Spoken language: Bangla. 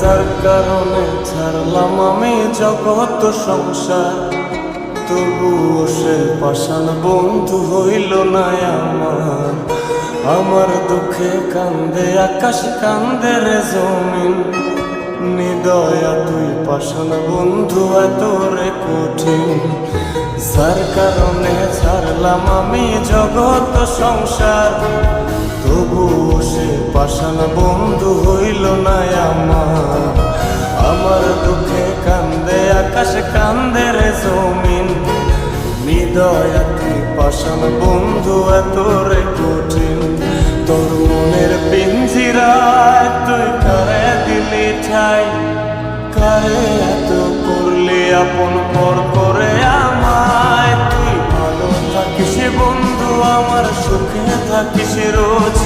যার কারণে ছাড়লাম আমি জগৎ সংসার। তবুও সে পাষাণ বন্ধু হইল না আমার। আমার দুঃখে কান্দে, আকাশ কান্দে রে জমিন। নিদয়া তুই পাষাণ বন্ধু এত রে কঠিন। যার কারণে ছাড়লাম আমি জগৎ সংসার। পাষাণ বন্ধু হইল না আমার। আমার দুঃখে কান্দে, আকাশ কান্দে রে জমিন। হৃদয়া তুই পাষাণ বন্ধু এত রে কঠিন। তোর মনের পিঞ্জিরায় তুই কারে দিলি ঠাই? কারে এত করলি আপন পর করে আমায়? তুই ভালো থাকিস বন্ধু, আমার সুখে থাকিস রোজ।